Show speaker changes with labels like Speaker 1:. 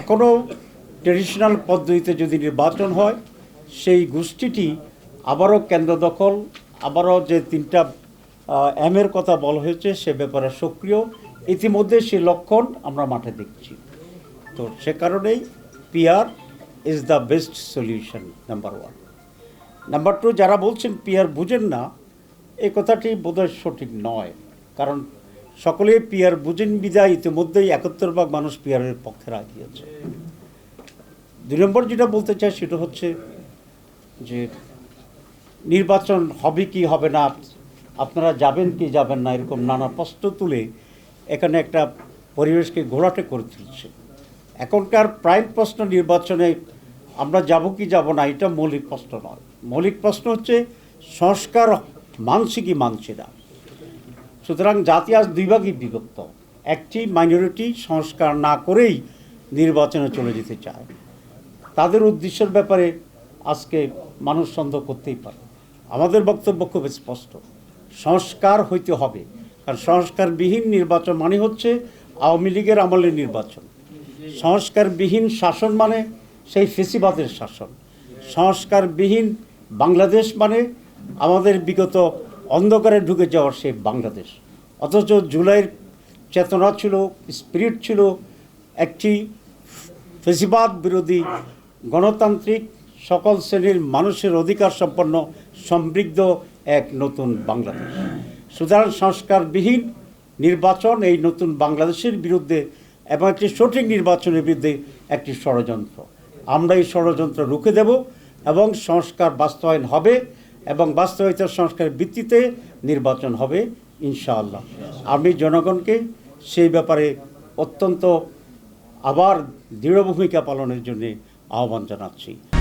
Speaker 1: এখনও ট্রেডিশনাল পদ্ধতিতে যদি নির্বাচন হয়, সেই গোষ্ঠীটি আবারও কেন্দ্র দখল, আবারও যে তিনটা এর কথা বলা হয়েছে সে ব্যাপারে সক্রিয়। ইতিমধ্যে সে লক্ষণ আমরা মাঠে দেখছি। তো সে কারণেই PR is the best solution number one number two যারা বলছেন পিআর বুঝেন না, এই কথাটি বোধহয় সঠিক নয়। কারণ সকলেই পিয়ার বুঝেন বিদায় ইতিমধ্যেই একাত্তর ভাগ মানুষ পিয়ারের পক্ষে রাখিয়েছে দুই নম্বর যেটা বলতে চাই সেটা হচ্ছে যে নির্বাচন হবে কি হবে না, আপনারা যাবেন কি যাবেন না, এরকম নানা প্রশ্ন তুলে এখানে একটা পরিবেশকে ঘোলাটে করে তুলছে। এখনকার প্রাইম প্রশ্ন নির্বাচনে আমরা যাব কি যাব না, এটা মৌলিক প্রশ্ন নয়। মৌলিক প্রশ্ন হচ্ছে সংস্কার মানছে কি মানছে না। সুতরাং জাতি আজ দুই ভাগই বিভক্ত। একটি মাইনরিটি সংস্কার না করেই নির্বাচনে চলে যেতে চায়। তাদের উদ্দেশ্যের ব্যাপারে আজকে মানুষ সন্দেহ করতেই পারে। আমাদের বক্তব্য খুব স্পষ্ট। সংস্কার হইতে হবে। কারণ সংস্কারবিহীন নির্বাচন মানে হচ্ছে আওয়ামী লীগের আমলের নির্বাচন। সংস্কারবিহীন শাসন মানে সেই ফেসিবাদের শাসন। সংস্কারবিহীন বাংলাদেশ মানে আমাদের বিগত অন্ধকারে ঢুকে যাওয়ার সেই বাংলাদেশ। অথচ জুলাইয়ের চেতনা ছিল স্পিরিট ছিল একটি ফেসিবাদ বিরোধী গণতান্ত্রিক সকল শ্রেণির মানুষের অধিকার সম্পন্ন সমৃদ্ধ এক নতুন বাংলাদেশ। সুতরাং সংস্কারবিহীন নির্বাচন এই নতুন বাংলাদেশের বিরুদ্ধে এবং একটি সঠিক নির্বাচনের বিরুদ্ধে একটি ষড়যন্ত্র। আমরা এই ষড়যন্ত্র রুখে দেব এবং সংস্কার বাস্তবায়ন হবে এবং বাস্তবায়িত সংস্কারের ভিত্তিতে নির্বাচন হবে, ইনশাআল্লাহ। আমি জনগণকে সেই ব্যাপারে অত্যন্ত আবার দৃঢ় ভূমিকা পালনের জন্যে আহ্বান জানাচ্ছি।